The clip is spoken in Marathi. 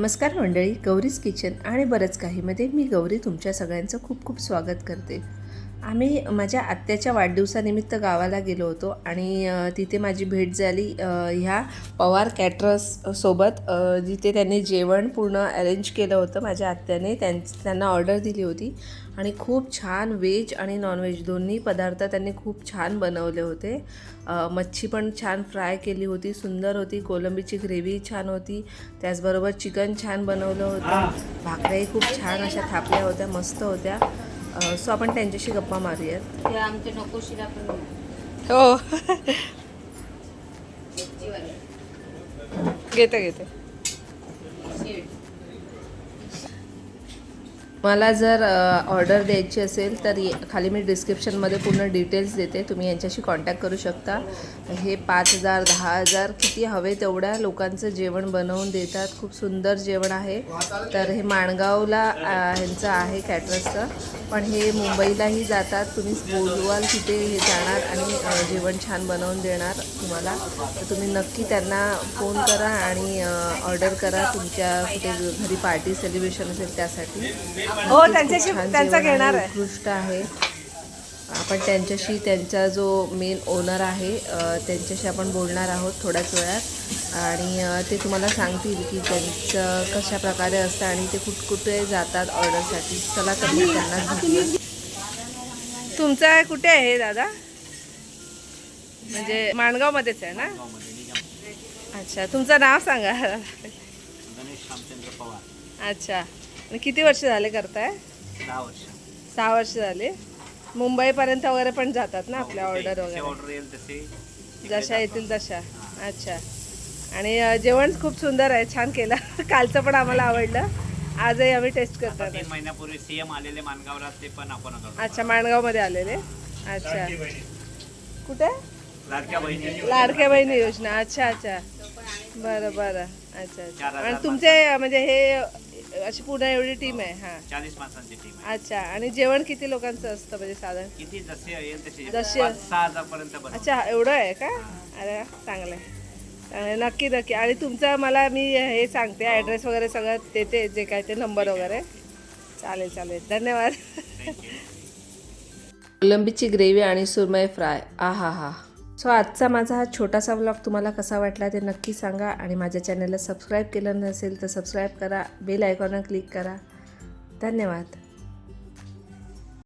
नमस्कार मंडळी गौरीज किचन आणि बरंच काहीमध्ये मी गौरी तुमच्या सगळ्यांचं खूप खूप स्वागत करते. आम्ही माझ्या आत्याच्या वाढदिवसानिमित्त गावाला गेलो होतो आणि तिथे माझी भेट झाली ह्या पवार कॅटरर्स सोबत जिथे त्यांनी जेवण पूर्ण अरेंज केलं होतं माझ्या आत्याने. त्यां त्यांना ऑर्डर दिली होती आणि खूप छान व्हेज आणि नॉनव्हेज दोन्ही पदार्थ त्यांनी खूप छान बनवले होते. मच्छी पण छान फ्राय केली होती सुंदर होती कोलंबीची ग्रेव्ही छान होती त्याचबरोबर चिकन छान बनवलं होतं. भाकऱ्याही खूप छान अशा थापल्या होत्या मस्त होत्या. सो आपण त्यांच्याशी गप्पा मारूयात. पण हो. घेते घेते. मला जर ऑर्डर द्यायची असेल तर खाली मी डिस्क्रिप्शनमध्ये पूर्ण डिटेल्स देते. तुम्ही यांच्याशी कॉन्टॅक्ट करू शकता. हे पाच हजार दहा हजार किती हवे तेवढ्या लोकांचं जेवण बनवून देतात. खूप सुंदर जेवण आहे. तर हे माणगावला ह्यांचं आहे कॅटरसचं पण हे मुंबईलाही जातात. तुम्ही बोलवाल तिथे हे जाणार आणि जेवण छान बनवून देणार तुम्हाला. तर तुम्ही नक्की त्यांना फोन करा आणि ऑर्डर करा. तुमच्या कुठे घरी पार्टी सेलिब्रेशन असेल त्यासाठी. हो त्यांच्याशी त्यांचा घेणार आहे, उत्कृष्ट आहे. आपण त्यांच्याशी त्यांचा जो मेन ओनर आहे त्यांच्याशी आपण बोलणार आहोत थोड्याच वेळात. आणि ते तुम्हाला सांगतील की त्यांचं कशा प्रकारे असतं आणि ते कुठ कुठे जातात ऑर्डरसाठी. चला तर त्यांना. तुमचं कुठे आहे हे दादा? म्हणजे माणगाव मध्येच आहे ना? अच्छा तुमचं नाव सांगा. गणेश रामचंद्र पवार. अच्छा. आणि किती वर्ष झाले करताय? दहा वर्ष. सहा वर्ष झाले. मुंबईपर्यंत वगैरे पण जातात ना आपल्या ऑर्डर वगैरे? ऑर्डर येईल तसे तिकडे जशा. येतील तशा. अच्छा. आणि अ, जेवण खूप सुंदर आहे छान केलं. कालचं पण आम्हाला आवडलं. आजही आम्ही टेस्ट आता करतो तीन महिन्यापूर्वी सीएम आलेले मानगावला ते पण आपण करतो. अच्छा माणगावमध्ये आलेले. अच्छा. कुठे? लाडक्या बहिणी. लाडक्या बहिणी योजना. अच्छा अच्छा. बरं बरं. अच्छा अच्छा. चार हजार आणि तुमचे म्हणजे हे अशी पूर्ण एवढी टीम आहे हा. चाळीस माणसांची टीम आहे. अच्छा आणि जेवण किती लोकांचं असतं म्हणजे साधारण? किती जसे येईल तसे जसे- पाच सहा हजार पर्यंत बनवतो. अच्छा एवढं आहे का? अरे वा, चांगलं आहे. चांगलं आहे. नक्की नक्की. आणि तुमचा मला मी हे सांगते ॲड्रेस वगैरे सगळं देते जे काय ते नंबर वगैरे. चालेल चालेल. धन्यवाद. कोलंबीची ग्रेव्ही आणि सुरमई फ्राय. आ हा हा सो आजचा माझा हा छोटासा व्लॉग तुम्हाला कसा वाटला ते नक्की सांगा आणि माझ्या चॅनलला सबस्क्राईब केलं नसेल तर सबस्क्राईब करा बेल आयकॉनवर क्लिक करा. धन्यवाद.